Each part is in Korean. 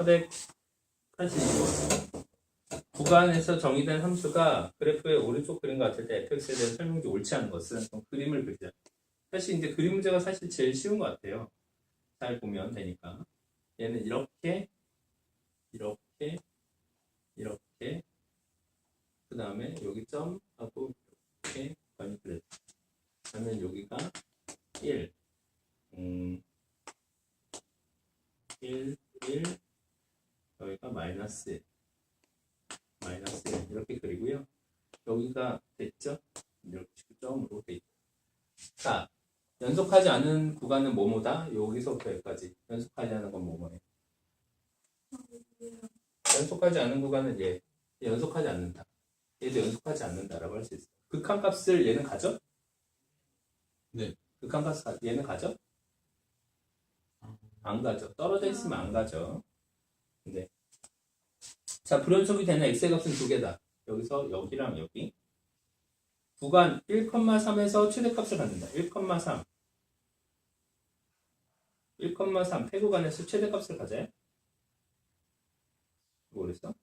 482번. 구간에서 정의된 함수가 그래프의 오른쪽 그림 같을 때 fx에 대한 설명이 옳지 않은 것은 그림을 그리자. 사실 이제 그림 문제가 사실 제일 쉬운 것 같아요. 잘 보면 되니까. 얘는 이렇게, 이렇게, 이렇게, 그 다음에 여기 점하고 이렇게 구간이 그래. 그러면 여기가 1, 음, 1, 1, 여기가 마이너스 1, 마이너스 1 이렇게 그리고요. 여기가 됐죠? 이렇게 점으로 돼 있다. 자, 연속하지 않은 구간은 뭐뭐다? 여기서부터 여기까지. 연속하지 않은 건 뭐뭐예요? 연속하지 않은 구간은 얘. 연속하지 않는다. 얘도 연속하지 않는다라고 할 수 있어요. 극한값을 얘는 가져? 네. 극한값 가- 얘는 가져? 안 가죠. 떨어져 있으면 안 가죠. 네. 자, 불연속이 되는 x의 값은 두 개다. 여기서 여기랑 여기. 구간 1,3에서 최대값을 갖는다. 1,3. 1,3 폐구간에서 최대값을 가져요. 모르겠어?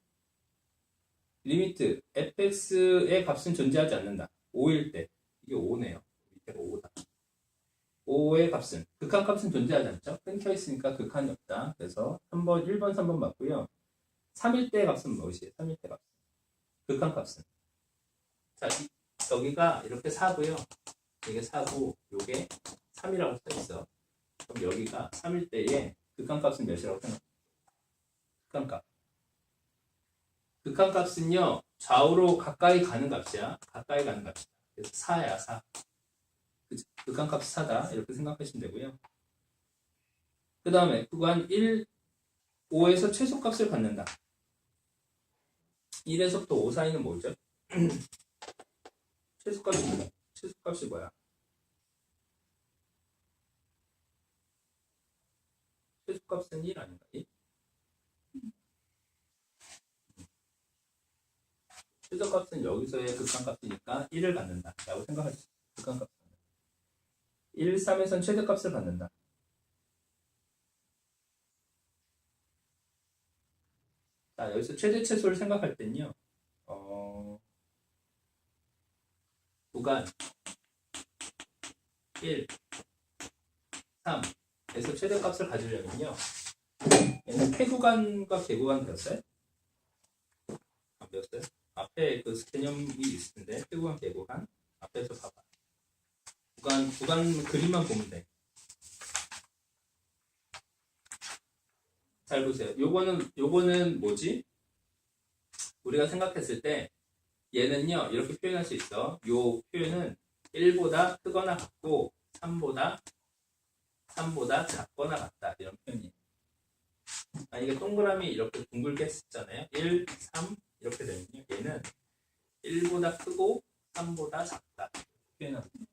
리미트 fx의 값은 존재하지 않는다. 5일 때. 이게 5네요. 밑에가 5다. 5의 값은 극한 값은 존재하지 않죠. 끊겨 있으니까 극한이 없다. 그래서 3번, 1번, 3번 맞고요. 3일 때 값은 무엇이에요? 3일 때 값. 극한 값은. 자, 이- 여기가 이렇게 4고요. 이게 4고, 요게 3이라고 써 있어. 그럼 여기가 3일 때에 극한 값은 몇이라고 생각해? 극한 값. 극한 값은요, 좌우로 가까이 가는 값이야. 가까이 가는 값이다. 그래서 4야, 4. 그죠? 극한값 4다 이렇게 생각하시면 되고요. 그 다음에 구간 1, 5에서 최소값을 갖는다. 1에서부터 5 사이는 뭐죠? 최소값이 뭐야? 최소값이 뭐야? 최소값은 1 아닌가? 1? 최소값은 여기서의 극한값이니까 1을 갖는다 라고 있어요. 극한값 1, 3에선 최대값을 받는다. 자, 여기서 최대 최소를 생각할 땐요, 어, 구간 1, 3에서 최대값을 가지려면요, 얘는 폐구간과 개구간 배웠어요? 안 배웠어요? 앞에 그 개념이 있을 텐데, 폐구간, 개구간. 앞에서 봐봐. 구간 구간 그림만 보면 돼. 잘 보세요. 요거는 요거는 뭐지? 우리가 생각했을 때 얘는요 이렇게 표현할 수 있어. 요 표현은 1보다 크거나 같고 3보다 3보다 작거나 같다 이런 표현이. 만약에 동그라미 이렇게 둥글게 쓰잖아요. 1, 3 이렇게 되면요 얘는 1보다 크고 3보다 작다 표현합니다.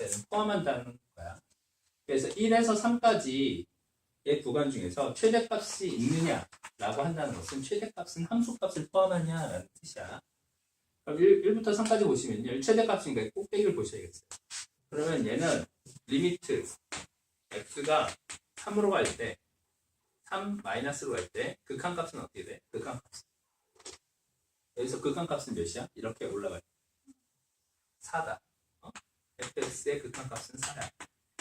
얘는 포함한다는 거야. 그래서 1에서 3까지의 구간 중에서 최대값이 있느냐라고 한다는 것은 최대값은 함수값을 포함하냐라는 뜻이야. 그럼 1, 부터 3까지 보시면요. 최대값인가 꼭대기를 보셔야겠어요. 그러면 얘는 리미트 x가 3으로 갈 때, 3 마이너스로 갈 때 극한값은 어떻게 돼? 극한값. 여기서 극한값은 몇이야? 이렇게 올라갈 때. 4다. Fx의 극한값은 4야.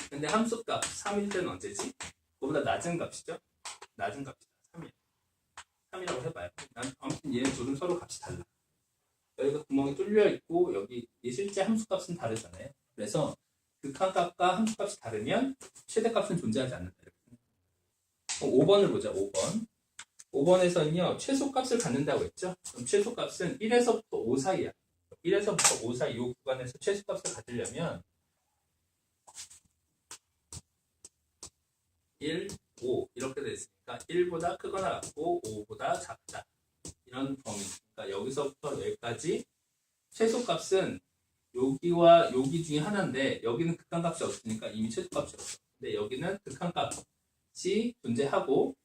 근데 함수값 3일 때는 언제지? 그보다 낮은 값이죠? 낮은 값이다. 3이야. 3이라고 해봐요. 난 아무튼 얘는 둘은 서로 값이 달라. 여기가 구멍이 뚫려 있고 여기 이 실제 함수값은 다르잖아요. 그래서 극한값과 함수값이 다르면 최대값은 존재하지 않는다. 그럼 5번을 보자. 5번. 5번에서는요 최소값을 갖는다고 했죠? 그럼 최소값은 1에서부터 5 사이야. 1에서부터 5 사이 이 구간에서 최소값을 가지려면 1, 5 이렇게 돼 있으니까 1보다 크거나 같고 5보다 작다. 이런 범위. 그러니까 여기서부터 여기까지 최소값은 여기와 여기 중에 하나인데 여기는 극한값이 없으니까 이미 최소값이 없어. 근데 여기는 극한값이 존재하고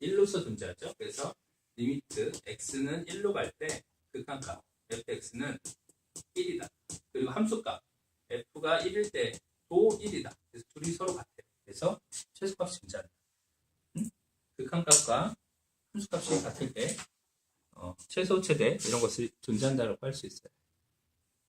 1로서 존재하죠. 그래서 리미트 x는 1로 갈 때 극한값 fx는 1이다. 그리고 함수값 f가 1일 때도 1이다. 그래서 둘이 서로 같아요. 그래서 최소값이. 응? 그 극한값과 함수값이 같을 때 어, 최소 최대 이런 것이 존재한다고 할 수 있어요.